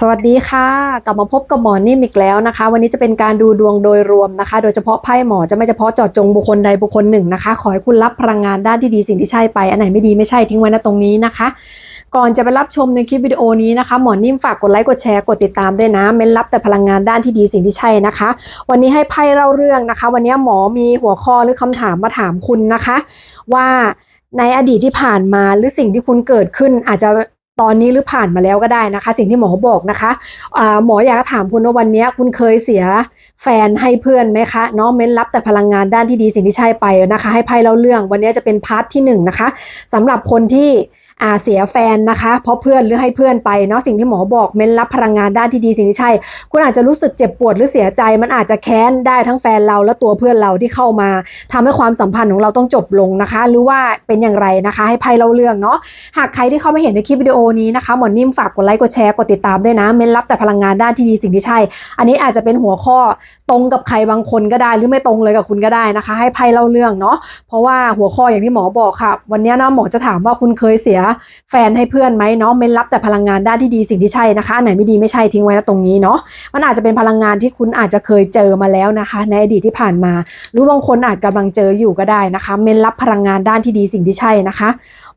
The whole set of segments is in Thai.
สวัสดีค่ะ กลับมาพบกับหมอนิ่มอีกแล้วนะคะ วันนี้จะเป็นการดูดวงโดยรวมนะคะ โดยเฉพาะไพ่หมอจะไม่เฉพาะเจาะจงบุคคลใดบุคคลหนึ่งนะคะ ขอให้คุณรับพลังงานด้านที่ดีสิ่งที่ใช่ไป อันไหนไม่ดีไม่ใช่ทิ้งไว้นะตรงนี้นะคะ ก่อนจะไปรับชมในคลิปวิดีโอนี้นะคะหมอนิ่มฝากกดไลค์กดแชร์กดติดตามด้วยนะเม้นรับแต่พลังงานด้านที่ดีสิ่งที่ใช่นะคะ วันนี้ให้ไพ่เล่าเรื่องนะคะ วันนี้หมอมีหัวข้อหรือคำถามมาถามคุณนะคะ ว่าในอดีตที่ผ่านมาหรือสิ่งที่คุณเกิดขึ้นอาจจะ ตอนนี้หรือผ่านมาแล้วก็ได้นะคะ สิ่งที่หมอบอกนะคะะหมออยากจะถามคุณว่าวันนี้คุณเคยเสียแฟนให้เพื่อนไหมคะน้องเม้นรับแต่พลังงานด้านที่ดีสิ่งที่ใช่ไปนะคะ ให้ไพ่เล่าเรื่องวันนี้จะเป็นพาร์ทที่หนึ่งนะคะสำหรับคนที่ อาเสียแฟนนะคะ เพราะเพื่อนหรือให้เพื่อนไปเนาะสิ่งที่หมอบอกเม้นรับพลังงานด้านที่ดีสิ่งที่ใช่ คุณอาจจะรู้สึกเจ็บปวดหรือเสียใจ มันอาจจะแค้นได้ทั้งแฟนเราและตัวเพื่อนเราที่เข้ามาทำให้ความสัมพันธ์ของเราต้องจบลงนะคะ หรือว่าเป็นอย่างไรนะคะ ให้ไพ่เล่าเรื่องเนาะหากใครที่เข้ามาเห็นในคลิปวิดีโอนี้นะคะหมอนิ่มฝากกดไลค์กดแชร์กดติดตามด้วยนะ เม้นรับแต่พลังงานด้านที่ดีสิ่งที่ใช่ อันนี้อาจจะเป็นหัวข้อตรงกับใครบางคนก็ได้ หรือไม่ตรงเลยกับคุณก็ได้นะคะ ให้ไพ่เล่าเรื่องเนาะเพราะว่าหัวข้ออย่างที่หมอบอกค่ะ วันนี้นะหมอจะถามว่าคุณเคยเสียแฟนให้เพื่อนไหมเนาะเม้นรับแต่พลังงานด้านที่ดีสิ่งที่ใช่นะคะไหนไม่ดีไม่ใช่ทิ้งไว้นะตรงนี้เนาะมันอาจจะเป็นพลังงานที่คุณอาจจะเคยเจอมาแล้วนะคะ ในอดีตที่ผ่านมา หรือบางคนอาจกำลังเจออยู่ก็ได้นะคะ เม้นรับพลังงานด้านที่ดีสิ่งที่ใช่นะคะ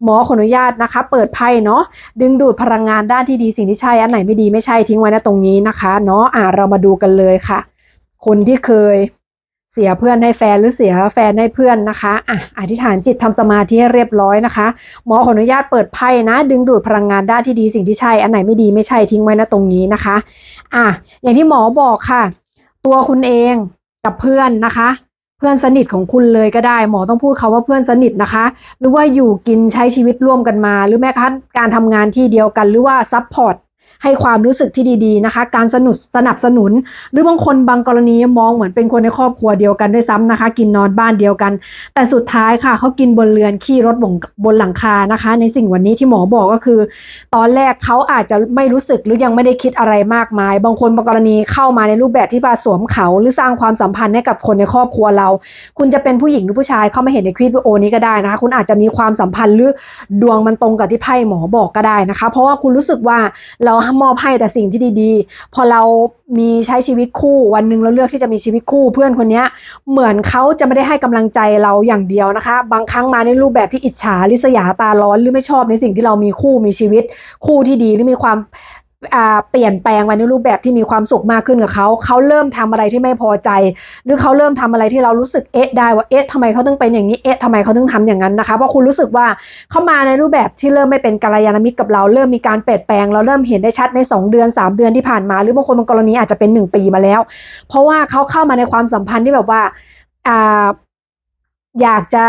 หมอขออนุญาตนะคะ เปิดไพ่เนาะดึงดูดพลังงานด้านที่ดีสิ่งที่ใช่อันไหนไม่ดีไม่ใช่ทิ้งไว้นะตรงนี้นะคะ เนาะอ่าเรามาดูกันเลยค่ะ คนที่เคย เสียเพื่อนให้แฟนหรือเสียแฟนให้เพื่อนนะคะอะอธิษฐานจิตทำสมาธิให้เรียบร้อยนะคะ หมอขออนุญาตเปิดไพ่นะ ดึงดูดพลังงานด้านที่ดีสิ่งที่ใช่ อันไหนไม่ดีไม่ใช่ทิ้งไว้นะตรงนี้นะคะอะอย่างที่หมอบอกค่ะ ตัวคุณเองกับเพื่อนนะคะ เพื่อนสนิทของคุณเลยก็ได้ หมอต้องพูดคาว่าเพื่อนสนิทนะคะ หรือว่าอยู่กินใช้ชีวิตร่วมกันมา หรือแม้กระทั่งการทำงานที่เดียวกันหรือว่าซัพพอร์ต ให้ความรู้สึกที่ดีๆนะคะ การสนุดสนับสนุน หรือบางคนบางกรณีมองเหมือนเป็นคนในครอบครัวเดียวกันด้วยซ้ำนะคะ กินนอนบ้านเดียวกัน แต่สุดท้ายค่ะเขากินบนเรือนขี้รถบนบนหลังคานะคะ ในสิ่งวันนี้ที่หมอบอกก็คือ ตอนแรกเขาอาจจะไม่รู้สึกหรือยังไม่ได้คิดอะไรมากมาย บางคนบางกรณีเข้ามาในรูปแบบที่ว่าสวมเขาหรือสร้างความสัมพันธ์ให้กับคนในครอบครัวเรา คุณจะเป็นผู้หญิงหรือผู้ชายเข้ามาเห็นในคลิปวิดีโอนี้ก็ได้นะคะ คุณอาจจะมีความสัมพันธ์หรือดวงมันตรงกับที่ไพ่หมอบอกก็ได้นะคะ เพราะว่าคุณรู้สึกว่าเรามอบให้แต่สิ่งที่ดีๆ พอเรามีใช้ชีวิตคู่วันหนึ่งเราเลือกที่จะมีชีวิตคู่ เพื่อนคนนี้เหมือนเขาจะไม่ได้ให้กำลังใจเราอย่างเดียวนะคะ บางครั้งมาในรูปแบบที่อิจฉาริษยาตาร้อนหรือไม่ชอบในสิ่งที่เรามีคู่มีชีวิต คู่ที่ดีหรือมีความ เปลี่ยนแปลงไปในรูปแบบที่มีความสุขมากขึ้นกับเขา เขาเริ่มทำอะไรที่ไม่พอใจ หรือเขาเริ่มทำอะไรที่เรารู้สึกเอ๊ะได้ว่าเอ๊ะทำไมเขาต้องเป็นอย่างนี้เอ๊ะทำไมเขาต้องทำอย่างนั้นนะคะเพราะคุณรู้สึกว่าเขามาในรูปแบบที่เริ่มไม่เป็นกัลยาณมิตรกับเรา เริ่มมีการเปลี่ยนแปลง เราเริ่มเห็นได้ชัดใน 2 เดือน 3 เดือนที่ผ่านมา หรือบางคนบางกรณีอาจจะเป็น 1 ปีมาแล้ว เพราะว่าเขาเข้ามาในความสัมพันธ์ที่แบบว่าอ่าอยากจะ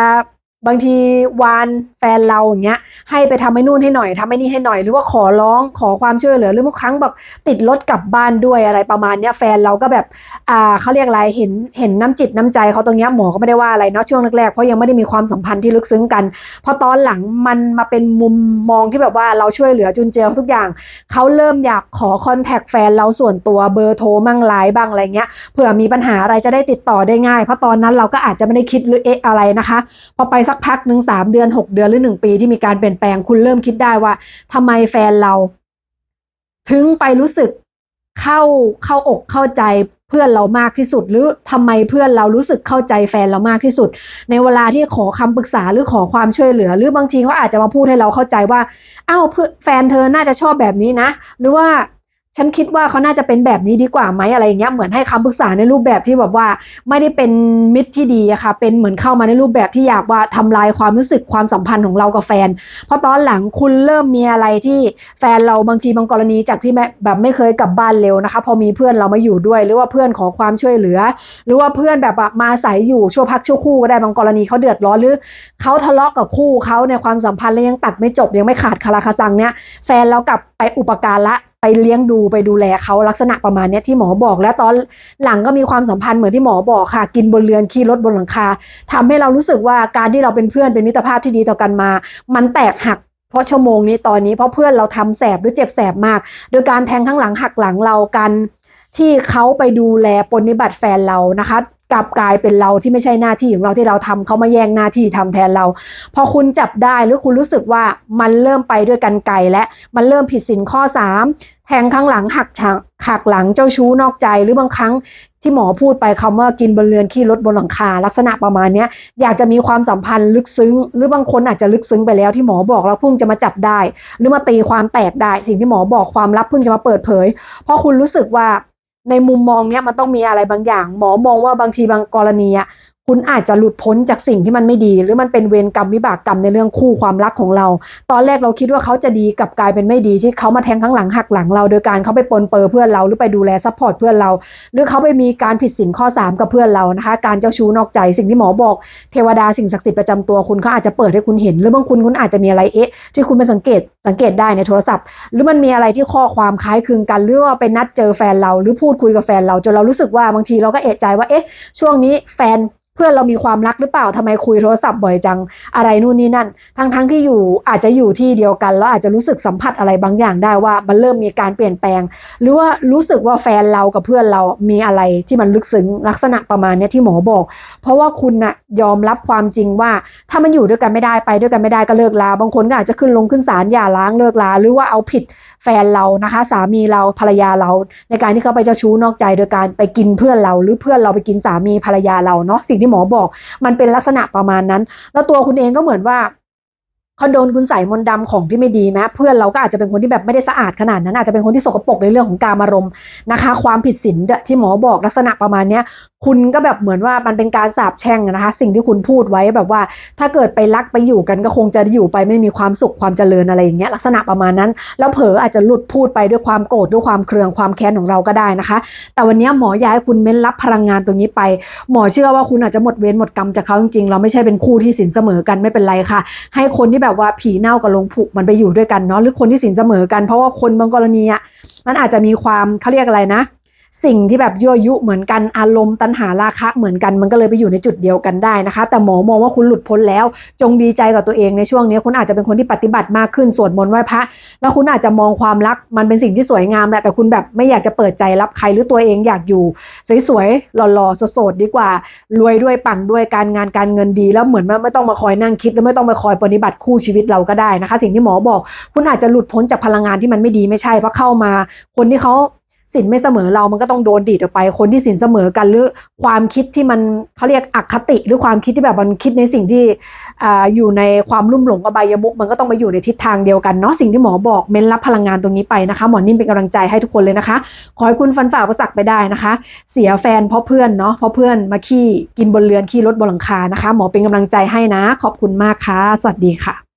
บางทีวานแฟนเราอย่างเงี้ย ให้ไปทำให้นู่นให้หน่อยทำให้นี่ให้หน่อย หรือว่าขอร้องขอความช่วยเหลือหรือบางครั้งแบบติดรถกลับบ้านด้วยอะไรประมาณเนี้ยแฟนเราก็แบบอ่าเขาเรียกอะไรเห็นเห็นน้ำจิตน้ำใจเขาตรงเนี้ยหมอก็ไม่ได้ว่าอะไรเนาะช่วงแรกๆเพราะยังไม่ได้มีความสัมพันธ์ที่ลึกซึ้งกันพอตอนหลังมันมาเป็นมุมมองที่แบบว่าเราช่วยเหลือจุนเจือทุกอย่างเขาเริ่มอยากขอคอนแทคแฟนเราส่วนตัวเบอร์โทรมั่งไลน์บ้างอะไรเงี้ยเผื่อมีปัญหาอะไรจะได้ติดต่อได้ง่าย เพราะตอนนั้นเราก็อาจจะไม่ได้คิดหรือเอ๊ะอะไรนะคะพอไปสักพักหนึ่งสามเดือน6เดือนหรือ1ปีที่มีการเปลี่ยนแปลงคุณเริ่มคิดได้ว่าทำไมแฟนเรา ถึงไปรู้สึกเข้าเข้าอกเข้าใจเพื่อนเรามากที่สุด หรือทำไมเพื่อนเรารู้สึกเข้าใจแฟนเรามากที่สุด ในเวลาที่ขอคำปรึกษาหรือขอความช่วยเหลือ หรือบางทีเขาอาจจะมาพูดให้เราเข้าใจว่าอ้าวเพื่อแฟนเธอน่าจะชอบแบบนี้นะ หรือว่า ฉันคิดว่าเขาน่าจะเป็นแบบนี้ดีกว่าไหมอะไรอย่างเงี้ยเหมือนให้คำปรึกษาในรูปแบบที่แบบว่าไม่ได้เป็นมิตรที่ดีอะค่ะ เป็นเหมือนเข้ามาในรูปแบบที่อยากว่าทำลายความรู้สึกความสัมพันธ์ของเรากับแฟน เพราะตอนหลังคุณเริ่มมีอะไรที่แฟนเราบางทีบางกรณีจากที่แบบไม่เคยกลับบ้านเร็วนะคะ พอมีเพื่อนเรามาอยู่ด้วย หรือว่าเพื่อนขอความช่วยเหลือ หรือว่าเพื่อนแบบมาอาศัยอยู่ชั่วพักชั่วคู่ก็ได้บางกรณีเขาเดือดร้อนหรือเขาทะเลาะกับคู่เขาในความสัมพันธ์แล้วยังตัดไม่จบยังไม่ขาดคาราคาซังเนี่ยแฟนเรากลับไปอุปการละ ไปเลี้ยงดูไปดูแลเขาลักษณะประมาณนี้ที่หมอบอก แล้วตอนหลังก็มีความสัมพันธ์เหมือนที่หมอบอกค่ะ กินบนเรือนขี่รถบนหลังคาทำให้เรารู้สึกว่าการที่เราเป็นเพื่อนเป็นมิตรภาพที่ดีต่อกันมา มันแตกหักเพราะชั่วโมงนี้ตอนนี้เพราะเพื่อนเราทำแสบหรือเจ็บแสบมาก โดยการแทงข้างหลังหักหลังเรากันที่เขาไปดูแลปฏิบัติแฟนเรานะคะ กลับกลายเป็นเราที่ไม่ใช่หน้าที่ของเราที่เราทำเขามาแย่งหน้าที่ทำแทนเรา พอคุณจับได้หรือคุณรู้สึกว่ามันเริ่มไปด้วยกันไกลและมันเริ่มผิดสินข้อ 3 แทงข้างหลังหักฉากหักหลังเจ้าชู้นอกใจหรือบางครั้งที่หมอพูดไปคำว่ากินบนเรือนขี้รถบนหลังคา ลักษณะประมาณนี้อยากจะมีความสัมพันธ์ลึกซึ้ง หรือบางคนอาจจะลึกซึ้งไปแล้วที่หมอบอกแล้วพิ่งจะมาจับได้ หรือมาตีความแตกได้ สิ่งที่หมอบอกความลับเพิ่งจะมาเปิดเผย เพราะคุณรู้สึกว่า ในมุมมองเนี้ยมันต้องมีอะไรบางอย่าง หมอมองว่าบางทีบางกรณีอะ คุณอาจจะหลุดพ้นจากสิ่งที่มันไม่ดี หรือมันเป็นเวรกรรมวิบากกรรมในเรื่องคู่ความรักของเรา ตอนแรกเราคิดว่าเขาจะดีกับกลายเป็นไม่ดีที่เขามาแทงข้างหลังหักหลังเรา โดยการเขาไปปนเปื้อเพื่อนเราหรือไปดูแลซัพพอร์ตเพื่อนเรา หรือเขาไปมีการผิดศีลข้อ 3 กับเพื่อนเรานะคะ การเจ้าชู้นอกใจสิ่งที่หมอบอกเทวดาสิ่งศักดิ์สิทธิ์ประจำตัวคุณเขาอาจจะเปิดให้คุณเห็น หรือบางคุณคุณอาจจะมีอะไรเอ๊ะ ที่คุณไปสังเกตสังเกตได้ในโทรศัพท์ หรือมันมีอะไรที่ข้อความคล้ายคลึงกันหรือว่าไปนัดเจอแฟนเรา หรือพูดคุยกับแฟนเราจนเรารู้สึกว่าบางทีเราก็เอะใจว่าเอ๊ะช่วงนี้แฟนพื่อนเรามีความรักหรือเปล่าทำไมคุยโทรศัพท์บ่อยจังอะไรนู่นนี่นั่น ทั้งทั้งที่อยู่อาจจะอยู่ที่เดียวกัน แล้วอาจจะรู้สึกสัมผัสอะไรบางอย่างได้ว่ามันเริ่มมีการเปลี่ยนแปลง หรือว่ารู้สึกว่าแฟนเรากับเพื่อนเรามีอะไรที่มันลึกซึ้งลักษณะประมาณนี้ที่หมอบอก เพราะว่าคุณน่ะยอมรับความจริงว่า ถ้ามันอยู่ด้วยกันไม่ได้ไปด้วยกันไม่ได้ก็เลิกลาบางคนก็อาจจะขึ้นลงขึ้นศาลหย่าร้างเลิกลา หรือว่าเอาผิดแฟนเรานะคะ สามีเราภรรยาเรา ในการที่เขาไปเจ้าชู้นอกใจโดยการไปกินเพื่อนเรา หรือเพื่อนเราไปกินสามีภรรยาเราเนาะสิ่งที่หมอบอก มันเป็นลักษณะประมาณนั้น แล้วตัวคุณเองก็เหมือนว่า เขาโดนคุณใส่มนต์ดำของที่ไม่ดีไหมเพื่อนเราก็อาจจะเป็นคนที่แบบไม่ได้สะอาดขนาดนั้น อาจจะเป็นคนที่สกปรกในเรื่องของการอารมณ์นะคะ ความผิดศีลที่หมอบอกลักษณะประมาณเนี้ยคุณก็แบบเหมือนว่ามันเป็นการสาบแช่งนะคะ สิ่งที่คุณพูดไว้แบบว่า ถ้าเกิดไปรักไปอยู่กันก็คงจะอยู่ไปไม่มีความสุขความเจริญอะไรอย่างเงี้ยลักษณะประมาณนั้น แล้วเผลออาจจะหลุดพูดไปด้วยความโกรธด้วยความเคืองความแค้นของเราก็ได้นะคะ แต่วันนี้หมออยากให้คุณเม้นรับพลังงานตรงนี้ไป หมอเชื่อว่าคุณอาจจะหมดเวรหมดกรรมจากเขาจริงๆเราไม่ใช่เป็นคู่ที่สินเสมอกันไม่เป็นไรค่ะ ให้คนที่แบบว่าผีเน่ากับลงผุมันไปอยู่ด้วยกันเนาะหรือคนที่สินเสมอกันเพราะว่าคนบางกรณีอะมันอาจจะมีความเขาเรียกอะไรนะ สิ่งที่แบบยั่วยุเหมือนกันอารมณ์ตัณหาราคะเหมือนกันมันก็เลยไปอยู่ในจุดเดียวกันได้นะคะ แต่หมอมองว่าคุณหลุดพ้นแล้ว จงดีใจกับตัวเองในช่วงนี้คุณอาจจะเป็นคนที่ปฏิบัติมากขึ้นสวดมนต์ไหว้พระแล้วคุณอาจจะมองความรักมันเป็นสิ่งที่สวยงามแหละแต่คุณแบบไม่อยากจะเปิดใจรับใครหรือตัวเองอยากอยู่ สวยๆหล่อๆโสดๆดีกว่า รวยด้วยปังด้วยการงานการเงินดี แล้วเหมือนไม่ต้องมาคอยนั่งคิดแล้วไม่ต้องมาคอยปฏิบัติคู่ชีวิตเราก็ได้นะคะ สิ่งที่หมอบอก คุณอาจจะหลุดพ้นจากพลังงานที่มันไม่ดีไม่ใช่เพราะเข้ามา คนที่เขา สินไม่เสมอเรามันก็ต้องโดนดีดออกไป คนที่สินเสมอกันหรือความคิดที่มันเขาเรียกอคติ หรือความคิดที่แบบมันคิดในสิ่งที่ออยู่ในความลุ่มหลงอบายมุกมันก็ต้องไปอยู่ในทิศทางเดียวกันเนาะสิ่งที่หมอบอกเม้นรับพลังงานตรงนี้ไปนะคะ หมอนิ่มเป็นกำลังใจให้ทุกคนเลยนะคะ ขอให้คุณฟันฝ่าอุปสรรคไปได้นะคะ เสียแฟนเพราะเพื่อนเนาะเพราะเพื่อนมาขี้กินบนเรือนขี้รถบนหลังคานะคะ หมอเป็นกำลังใจให้นะ ขอบคุณมากค่ะสวัสดีค่ะ